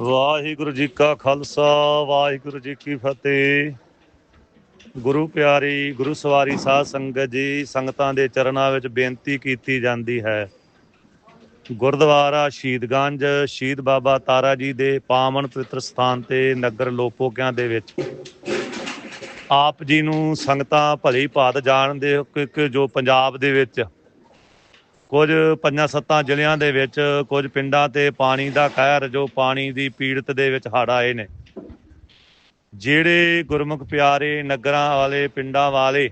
ਵਾਹਿਗੁਰੂ ਜੀ ਕਾ ਖਾਲਸਾ, ਵਾਹਿਗੁਰੂ ਜੀ ਕੀ ਫਤਿਹ। ਗੁਰੂ ਪਿਆਰੀ, ਗੁਰੂ ਸਵਾਰੀ ਸਾਧ ਸੰਗਤ ਜੀ, ਸੰਗਤਾਂ ਦੇ ਚਰਨਾਂ ਵਿੱਚ ਬੇਨਤੀ ਕੀਤੀ ਜਾਂਦੀ ਹੈ। ਗੁਰਦੁਆਰਾ ਸ਼ਹੀਦਗੰਜ ਸ਼ਹੀਦ ਬਾਬਾ ਤਾਰਾ ਜੀ ਦੇ ਪਾਵਨ ਪਵਿੱਤਰ ਸਥਾਨ ਤੇ ਨਗਰ ਲੋਪੋਕਿਆਂ ਦੇ ਵਿੱਚ। ਆਪ ਜੀ ਨੂੰ ਸੰਗਤਾਂ ਭਲੀ ਭਾਤ ਜਾਣਦੇ ਹੋ ਕਿ ਜੋ ਪੰਜਾਬ ਦੇ ਵਿੱਚ ਕੁਝ ਪੰਜਾਂ ਸੱਤਾਂ ਜ਼ਿਲ੍ਹਿਆਂ ਦੇ ਵਿੱਚ ਕੁਝ ਪਿੰਡਾਂ ਤੇ ਪਾਣੀ ਦਾ ਕਹਿਰ ਜੋ ਪਾਣੀ ਦੀ ਪੀੜਤ ਦੇ ਵਿੱਚ ਹੜ੍ਹ ਆਏ ਨੇ। ਜਿਹੜੇ ਗੁਰਮੁਖ ਪਿਆਰੇ ਨਗਰਾਂ ਵਾਲੇ, ਪਿੰਡਾਂ ਵਾਲੇ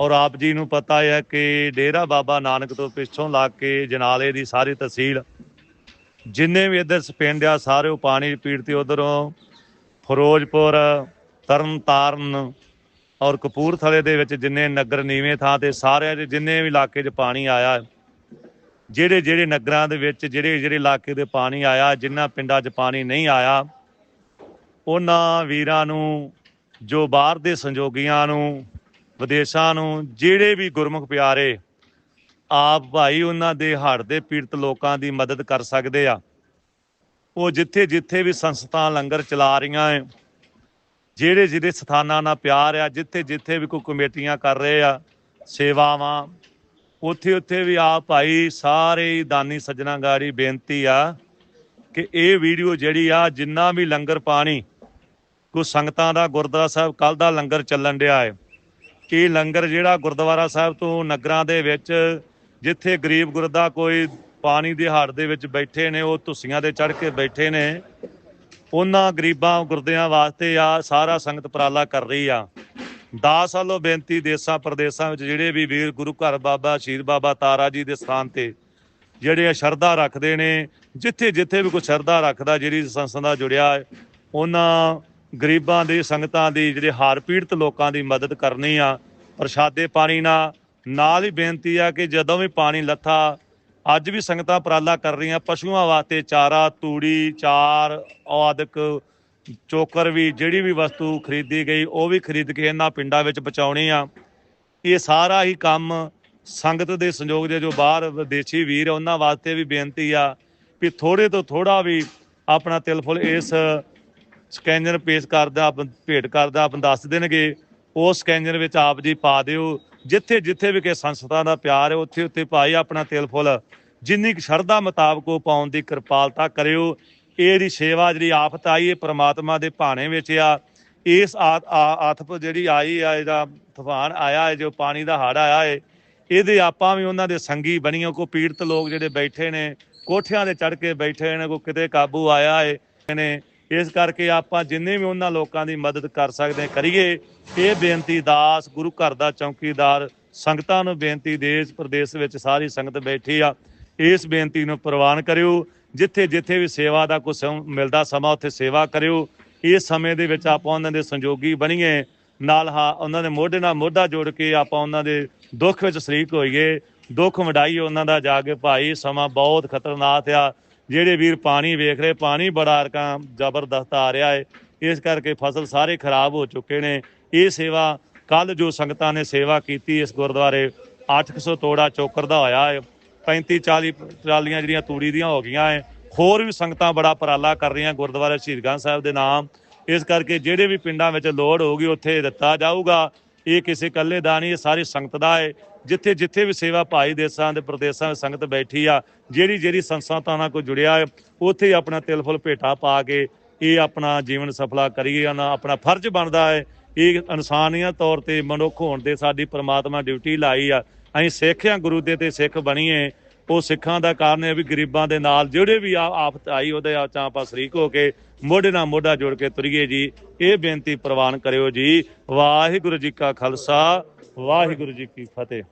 ਔਰ ਆਪ ਜੀ ਨੂੰ ਪਤਾ ਹੈ ਕਿ ਡੇਰਾ ਬਾਬਾ ਨਾਨਕ ਤੋਂ ਪਿੱਛੋਂ ਲੱਗ ਕੇ ਜਨਾਲੇ ਦੀ ਸਾਰੀ ਤਹਿਸੀਲ, ਜਿੰਨੇ ਵੀ ਇੱਧਰ ਪਿੰਡ ਆ, ਸਾਰੇ ਉਹ ਪਾਣੀ ਪੀੜਤੇ ਉਧਰੋਂ ਫਿਰੋਜ਼ਪੁਰ, ਤਰਨਤਾਰਨ ਔਰ ਕਪੂਰਥਲੇ ਦੇ ਵਿੱਚ ਜਿੰਨੇ ਨਗਰ ਨੀਵੇਂ ਥਾਂ ਤੇ ਸਾਰਿਆਂ ਦੇ ਜਿੰਨੇ ਵੀ ਇਲਾਕੇ 'ਚ ਪਾਣੀ ਆਇਆ, ਜਿਹੜੇ ਜਿਹੜੇ ਨਗਰਾਂ ਦੇ ਵਿੱਚ, ਜਿਹੜੇ ਜਿਹੜੇ ਇਲਾਕੇ ਦੇ ਪਾਣੀ ਆਇਆ ਜਿਨ੍ਹਾਂ ਪਿੰਡਾਂ 'ਚ ਪਾਣੀ ਨਹੀਂ ਆਇਆ, ਉਹਨਾਂ ਵੀਰਾਂ ਨੂੰ, ਜੋ ਬਾਹਰ ਦੇ ਸੰਜੋਗੀਆਂ ਨੂੰ, ਵਿਦੇਸ਼ਾਂ ਨੂੰ, ਜਿਹੜੇ ਵੀ ਗੁਰਮੁਖ ਪਿਆਰੇ, ਆਪ ਭਾਈ ਉਹਨਾਂ ਦੇ ਹੜ੍ਹ ਦੇ ਪੀੜਤ ਲੋਕਾਂ ਦੀ ਮਦਦ ਕਰ ਸਕਦੇ ਆ। ਉਹ ਜਿੱਥੇ ਜਿੱਥੇ ਵੀ ਸੰਸਥਾ ਲੰਗਰ ਚਲਾ ਰਹੀਆਂ ਹੈ ਜਿਹੜੇ ਜਿਹੜੇ ਸਥਾਨਾਂ ਨਾਲ ਪਿਆਰ ਆ, ਜਿੱਥੇ ਜਿੱਥੇ ਵੀ ਕੋਈ ਕਮੇਟੀਆਂ ਕਰ ਰਹੇ ਆ, ਸੇਵਾਵਾਂ ਉੱਥੇ ਉੱਥੇ ਵੀ ਆ ਭਾਈ ਸਾਰੇ ਹੀ ਦਾਨੀ ਸੱਜਣਾ ਗਾੜੀ ਬੇਨਤੀ ਆ ਕਿ ਇਹ ਵੀਡੀਓ ਜਿਹੜੀ ਆ, ਜਿੰਨਾ ਵੀ ਲੰਗਰ ਪਾਣੀ ਕੋ ਸੰਗਤਾਂ ਦਾ, ਗੁਰਦੁਆਰਾ ਸਾਹਿਬ ਕੱਲ ਦਾ ਲੰਗਰ ਚੱਲਣ ਡਿਆ ਹੈ ਇਹ ਲੰਗਰ ਜਿਹੜਾ ਗੁਰਦੁਆਰਾ ਸਾਹਿਬ ਤੋਂ ਨਗਰਾਂ ਦੇ ਵਿੱਚ, ਜਿੱਥੇ ਗਰੀਬ ਗੁਰਦਾ ਕੋਈ ਪਾਣੀ ਦੀ ਹਾੜ ਦੇ ਵਿੱਚ ਬੈਠੇ ਨੇ, ਉਹ ਧੁੱਸੀਆਂ ਦੇ ਚੜ ਕੇ ਬੈਠੇ ਨੇ ਉਹਨਾਂ ਗਰੀਬਾਂ ਗੁਰਦਿਆਂ ਵਾਸਤੇ ਆ, ਸਾਰਾ ਸੰਗਤ ਉਪਰਾਲਾ ਕਰ ਰਹੀ ਆ। 10 ਵੱਲੋਂ ਬੇਨਤੀ ਦੇਸਾਂ ਪ੍ਰਦੇਸਾਂ ਵਿੱਚ ਜਿਹੜੇ ਵੀ ਵੀਰ ਗੁਰੂ ਘਰ ਬਾਬਾ, ਸ਼ਹੀਦ ਬਾਬਾ ਤਾਰਾ ਜੀ ਦੇ ਸਥਾਨ ਤੇ ਜਿਹੜੇ ਆ ਸ਼ਰਧਾ ਰੱਖਦੇ ਨੇ, ਜਿੱਥੇ ਜਿੱਥੇ ਵੀ ਕੋਈ ਸ਼ਰਧਾ ਰੱਖਦਾ, ਜਿਹੜੀ ਸੰਸਥਾ ਨਾਲ ਜੁੜਿਆ ਹੈ ਉਹਨਾਂ ਗਰੀਬਾਂ ਦੀ, ਸੰਗਤਾਂ ਦੀ, ਜਿਹੜੇ ਹਾਰ ਪੀੜਤ ਲੋਕਾਂ ਦੀ ਮਦਦ ਕਰਨੀ ਆ, ਪ੍ਰਸ਼ਾਦੇ ਪਾਣੀ ਨਾਲ। ਨਾਲ ਹੀ ਬੇਨਤੀ ਆ ਕਿ ਜਦੋਂ ਵੀ ਪਾਣੀ ਲੱਥਾ ਅੱਜ ਵੀ ਸੰਗਤਾਂ ਉਪਰਾਲਾ ਕਰ ਰਹੀਆਂ ਪਸ਼ੂਆਂ ਵਾਸਤੇ ਚਾਰਾ ਤੂੜੀ ਚਾਰ ਆਦਿਕ ਚੋਕਰ ਵੀ ਜਿਹੜੀ ਵੀ ਵਸਤੂ ਖਰੀਦੀ ਗਈ ਉਹ ਵੀ ਖਰੀਦ ਕੇ ਇਹਨਾਂ ਪਿੰਡਾਂ ਵਿੱਚ ਪਹੁੰਚਾਉਣੀ ਆ। ਇਹ ਸਾਰਾ ਹੀ ਕੰਮ ਸੰਗਤ ਦੇ ਸੰਯੋਗ ਦੇ ਜੋ ਬਾਹਰ ਵਿਦੇਸ਼ੀ ਵੀਰ ਆ, ਉਹਨਾਂ ਵਾਸਤੇ ਵੀ ਬੇਨਤੀ ਆ ਵੀ ਥੋੜੇ ਤੋਂ ਥੋੜਾ ਵੀ ਆਪਣਾ ਤਿਲ ਫੁੱਲ ਇਸ ਸਕੈਨਰ ਪੇਸ਼ ਕਰਦਾ ਆਪ ਭੇਟ ਕਰਦਾ ਆਪ ਦੱਸ ਦੇਣਗੇ। ਉਸ ਕੈਂਜਨ ਵਿੱਚ ਆਪ ਜੀ ਪਾ ਦਿਓ, ਜਿੱਥੇ ਜਿੱਥੇ ਵੀ ਕਿ ਸੰਸਥਾ ਦਾ ਪਿਆਰ ਹੈ, ਉੱਥੇ ਉੱਥੇ ਭਾਈ ਆਪਣਾ ਤਿਲ ਫੁੱਲ। ਜਿੰਨੀ ਕੁ ਸ਼ਰਧਾ ਮੁਤਾਬਕ ਉਹ ਪਾਉਣ ਦੀ ਕਿਰਪਾਲਤਾ ਕਰਿਓ। ਇਹ ਜਿਹੜੀ ਸੇਵਾ ਜਿਹੜੀ ਆਫਤ ਆਈ ਹੈ ਪ੍ਰਮਾਤਮਾ ਦੇ ਭਾਣੇ ਵਿੱਚ ਆ। ਇਸ ਆ- ਜਿਹੜੀ ਆਈ ਆ, ਇਹਦਾ ਤੂਫਾਨ ਆਇਆ ਹੈ, ਜੋ ਪਾਣੀ ਦਾ ਹੜ੍ਹ ਆਇਆ ਹੈ, ਇਹਦੇ ਆਪਾਂ ਵੀ ਉਹਨਾਂ ਦੇ ਸੰਗੀ ਬਣੀਓ ਕੋ ਪੀੜਤ ਲੋਕ ਜਿਹੜੇ ਬੈਠੇ ਨੇ, ਕੋਠਿਆਂ ਦੇ ਚੜ ਕੇ ਬੈਠੇ ਨੇ ਕੋ ਕਿਤੇ ਕਾਬੂ ਆਇਆ ਹੈ, ਨੇ ਇਸ ਕਰਕੇ ਆਪਾਂ ਜਿੰਨੇ ਵੀ ਉਹਨਾਂ ਲੋਕਾਂ ਦੀ ਮਦਦ ਕਰ ਸਕਦੇ ਕਰੀਏ, ਇਹ ਬੇਨਤੀ ਦਾਸ, ਗੁਰੂ ਘਰ ਦਾ ਚੌਕੀਦਾਰ, ਸੰਗਤਾਂ ਨੂੰ ਬੇਨਤੀ ਦੇਸ਼ ਪ੍ਰਦੇਸ਼ ਵਿੱਚ ਸਾਰੀ ਸੰਗਤ ਬੈਠੀ ਆ, ਇਸ ਬੇਨਤੀ ਨੂੰ ਪ੍ਰਵਾਨ ਕਰਿਓ, ਜਿੱਥੇ ਜਿੱਥੇ ਵੀ ਸੇਵਾ ਦਾ ਕੋਈ ਮਿਲਦਾ ਸਮਾਂ ਉੱਥੇ ਸੇਵਾ ਕਰਿਓ, ਇਸ ਸਮੇਂ ਦੇ ਵਿੱਚ ਆਪਾਂ ਉਹਨਾਂ ਦੇ ਸੰਯੋਗੀ ਬਣੀਏ, ਨਾਲ ਹਾਂ ਉਹਨਾਂ ਦੇ ਮੋਢੇ ਨਾਲ ਮੋਢਾ ਜੋੜ ਕੇ ਆਪਾਂ ਉਹਨਾਂ ਦੇ ਦੁੱਖ ਵਿੱਚ ਸ਼ਰੀਕ ਹੋਈਏ, ਦੁੱਖ ਵਡਾਈਏ ਉਹਨਾਂ ਦਾ, ਜਾ ਕੇ ਭਾਈ ਸਮਾਂ ਬਹੁਤ ਖਤਰਨਾਕ ਆ ਜਿਹੜੇ ਵੀਰ ਪਾਣੀ ਵੇਖ ਰਹੇ, ਪਾਣੀ ਬੜਾ ਅਰਕਾਂ ਜ਼ਬਰਦਸਤ ਆ ਰਿਹਾ ਹੈ ਇਸ ਕਰਕੇ ਫਸਲ ਸਾਰੇ ਖਰਾਬ ਹੋ ਚੁੱਕੇ ਨੇ। ਇਹ ਸੇਵਾ ਕੱਲ ਜੋ ਸੰਗਤਾਂ ਨੇ ਸੇਵਾ ਕੀਤੀ ਇਸ ਗੁਰਦੁਆਰੇ 800 ਤੋੜਾ ਚੋਕਰ ਦਾ ਹੋਇਆ ਹੈ 35 40 ਟਰਾਲੀਆਂ ਜਿਹੜੀਆਂ ਤੂੜੀ ਦੀਆਂ ਹੋ ਗਈਆਂ ਹੈ ਹੋਰ ਵੀ ਸੰਗਤਾਂ ਬੜਾ ਉਪਰਾਲਾ ਕਰ ਰਹੀਆਂ ਗੁਰਦੁਆਰਾ ਸ਼ਹੀਦਗੰਜ ਸਾਹਿਬ ਦੇ ਨਾਮ। ਇਸ ਕਰਕੇ ਜਿਹੜੇ ਵੀ ਪਿੰਡਾਂ ਵਿੱਚ ਲੋੜ ਹੋਊਗੀ, ਉੱਥੇ ਦਿੱਤਾ ਜਾਊਗਾ। ਇਹ ਕਿਸੇ ਇਕੱਲੇ ਦਾ ਨਹੀਂ, ਇਹ ਸਾਰੀ ਸੰਗਤ ਦਾ ਹੈ ਜਿੱਥੇ ਜਿੱਥੇ ਵੀ ਸੇਵਾ ਭਾਈ ਦੇਸਾਂ ਦੇ ਪ੍ਰਦੇਸਾਂ ਵਿੱਚ ਸੰਗਤ ਬੈਠੀ ਆ, ਜਿਹੜੀ ਜਿਹੜੀ ਸੰਸਥਾ ਨਾਲ ਕੋਈ ਜੁੜਿਆ ਹੈ ਉੱਥੇ ਆਪਣਾ ਤਿਲ ਫੁੱਲ ਭੇਟਾ ਪਾ ਕੇ ਇਹ ਆਪਣਾ ਜੀਵਨ ਸਫਲਾ ਕਰੀਏ ਨਾ ਆਪਣਾ ਫਰਜ਼ ਬਣਦਾ ਹੈ ਇਹ ਇਨਸਾਨੀਅਤ ਤੌਰ ਤੇ ਮਨੁੱਖ ਹੋਣ ਦੇ ਸਾਡੀ ਪ੍ਰਮਾਤਮਾ ਡਿਊਟੀ ਲਾਈ ਆ। ਅਸੀਂ ਸਿੱਖ ਆ ਗੁਰੂ ਦੇ ਤੇ ਸਿੱਖ ਬਣੀਏ। ਉਹ ਸਿੱਖਾਂ ਦਾ ਕਾਰਨ ਹੈ ਵੀ ਗਰੀਬਾਂ ਦੇ ਨਾਲ ਜਿਹੜੇ ਵੀ ਆਫਤ ਆਈ ਉਹਦੇ ਆ ਚਾਂ ਆਪਾਂ ਸ਼ਰੀਕ ਹੋ ਕੇ ਮੋਢੇ ਨਾਲ ਮੋਢਾ ਜੋੜ ਕੇ ਤੁਰੀਏ ਜੀ, ਇਹ ਬੇਨਤੀ ਪ੍ਰਵਾਨ ਕਰਿਓ ਜੀ। ਵਾਹਿਗੁਰੂ ਜੀ ਕਾ ਖਾਲਸਾ, ਵਾਹਿਗੁਰੂ ਜੀ ਕੀ ਫਤਿਹ।